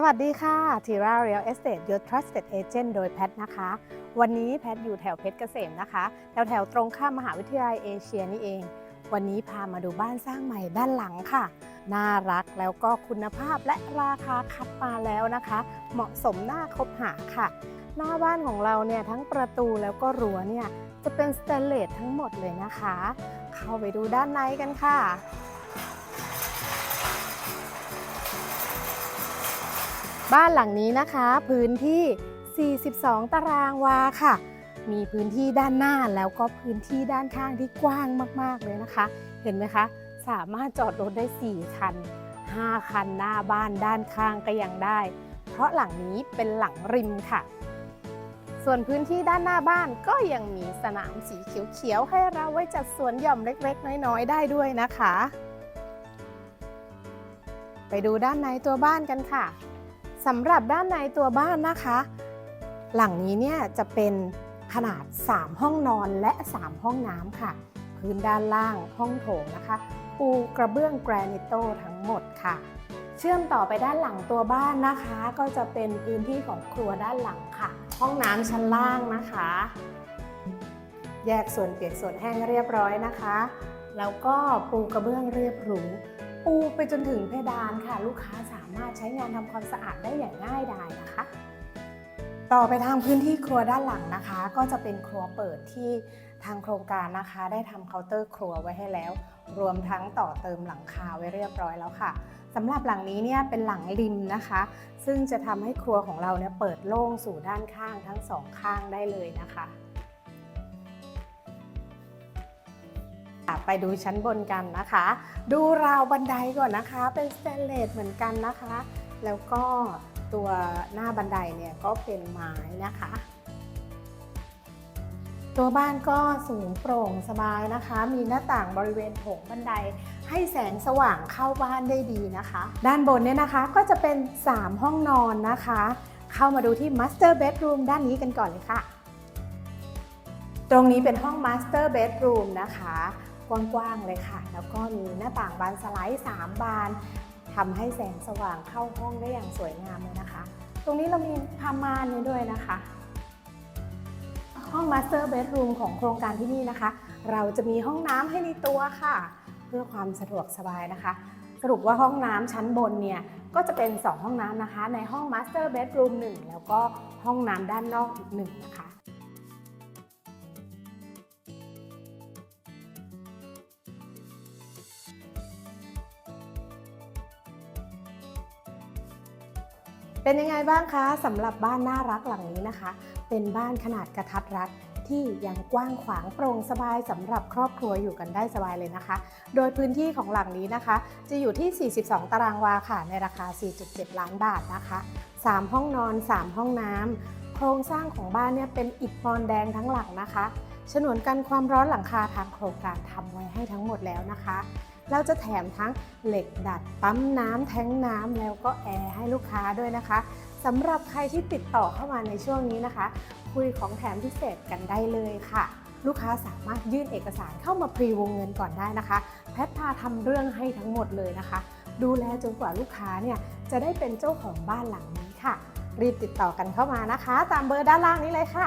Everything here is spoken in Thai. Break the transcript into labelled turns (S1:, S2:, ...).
S1: สวัสดีค่ะ Tira Real Estate Your Trusted Agent โดยแพทนะคะ วันนี้แพทอยู่แถวเพชรเกษมนะคะ แถวแถวตรงข้ามมหาวิทยาลัยเอเชียนี่เอง วันนี้พามาดูบ้านสร้างใหม่ด้านหลังค่ะ น่ารักแล้วก็คุณภาพและราคาคัดมาแล้วนะคะ เหมาะสมน่าคบหาค่ะ หน้าบ้านของเราเนี่ยทั้งประตูแล้วก็รั้วเนี่ยจะเป็นสเตนเลสทั้งหมดเลยนะคะ เข้าไปดูด้านในกันค่ะ บ้านหลังนี้นะคะ พื้นที่ 42 ตารางวาค่ะ มีพื้นที่ด้านหน้าแล้วก็พื้นที่ด้านข้างที่กว้างมาก ๆ เลยนะคะ เห็นไหมคะ สามารถจอดรถได้ 4 คัน 5 คันหน้าบ้านด้านข้างก็ยังได้ เพราะหลังนี้เป็นหลังริมค่ะ ส่วนพื้นที่ด้านหน้าบ้านก็ยังมีสนามสีเขียวๆให้เราไว้จัดสวนหย่อมเล็ก ๆ น้อย ๆ ได้ด้วยนะคะ ไปดูด้านในตัวบ้านกันค่ะ สำหรับด้านในตัวบ้านนะคะ หลังนี้เนี่ยจะเป็นขนาด 3 ห้องนอนและ 3 ห้องน้ำค่ะ พื้นด้านล่างห้องโถงนะคะ ปูกระเบื้องแกรนิตโตทั้งหมดค่ะ เชื่อมต่อไปด้านหลังตัวบ้านนะคะ ก็จะเป็นพื้นที่ของครัวด้านหลังค่ะ ห้องน้ำชั้นล่างนะคะ แยกส่วนเปียกส่วนแห้งเรียบร้อยนะคะ แล้วก็ปูกระเบื้องเรียบหรู ปูไปจนถึงเพดานค่ะ ลูกค้าสามารถใช้งานทำความสะอาดได้อย่างง่ายดายนะคะ ต่อไปทางพื้นที่ครัวด้านหลังนะคะ ก็จะเป็นครัวเปิดที่ทางโครงการนะคะ ได้ทำเคาน์เตอร์ครัวไว้ให้แล้ว รวมทั้งต่อเติมหลังคาไว้เรียบร้อยแล้วค่ะสำหรับหลังนี้เนี่ยเป็นหลังริมนะคะ ซึ่งจะทำให้ครัวของเราเนี่ยเปิดโล่งสู่ด้านข้างทั้งสองข้างได้เลยนะคะ ไปดูชั้นบนกันนะคะ ดูราวบันไดก่อนนะคะ เป็นสแตนเลสเหมือนกันนะคะ แล้วก็ตัวหน้าบันไดเนี่ยก็เป็นไม้นะคะ ตัวบ้านก็สูงโปร่งสบายนะคะ มีหน้าต่างบริเวณโถงบันได ให้แสงสว่างเข้าบ้านได้ดีนะคะ ด้านบนเนี่ยนะคะก็จะเป็น 3 ห้องนอนนะคะ เข้ามาดูที่ Master Bedroom ด้านนี้กันก่อนเลยค่ะ ตรงนี้เป็นห้อง Master Bedroom นะคะ กว้างๆเลยค่ะ แล้วก็มีหน้าต่างบานสไลด์ 3 บานทำให้แสงสว่างเข้าห้องได้อย่างสวยงามเลยนะคะ ตรงนี้เรามีผ้ามานให้ด้วยนะคะ ห้อง Master Bedroom ของโครงการที่นี่นะคะ เราจะมีห้องน้ำให้ในตัวค่ะ เพื่อความสะดวกสบายนะคะ สรุปว่าห้องน้ำชั้นบนเนี่ย ก็จะเป็น 2 ห้องน้ำนะคะ ในห้อง Master Bedroom 1แล้วก็ห้องน้ำด้านนอกอีกหนึ่งนะคะ เป็นยังไงบ้างคะสำหรับบ้านน่ารักหลังนี้นะคะ เป็นบ้านขนาดกระทัดรัดที่ยังกว้างขวางโปร่งสบายสำหรับครอบครัวอยู่กันได้สบายเลยนะคะ โดยพื้นที่ของหลังนี้นะคะ จะอยู่ที่ 42 ตารางวาค่ะในราคา 4.7 ล้านบาทนะคะ 3 ห้องนอน 3 ห้องน้ำโครงสร้างของบ้านเนี่ยเป็นอิฐมอนแดงทั้งหลังนะคะ ฉนวนกันความร้อนหลังคาทางโครงการทำไว้ให้ทั้งหมดแล้วนะคะ เราจะแถมทั้งเหล็กดัด ปั๊มน้ำแท้งน้ำแล้วก็แอร์ให้ลูกค้าด้วยนะคะสำหรับใครที่ติดต่อเข้ามาในช่วงนี้นะคะ คุยของแถมพิเศษกันได้เลยค่ะ ลูกค้าสามารถยื่นเอกสารเข้ามาพรีวงเงินก่อนได้นะคะ แพทพาทำเรื่องให้ทั้งหมดเลยนะคะ ดูแลจนกว่าลูกค้าเนี่ยจะได้เป็นเจ้าของบ้านหลังนี้ค่ะ รีบติดต่อกันเข้ามานะคะ ตามเบอร์ด้านล่างนี้เลยค่ะ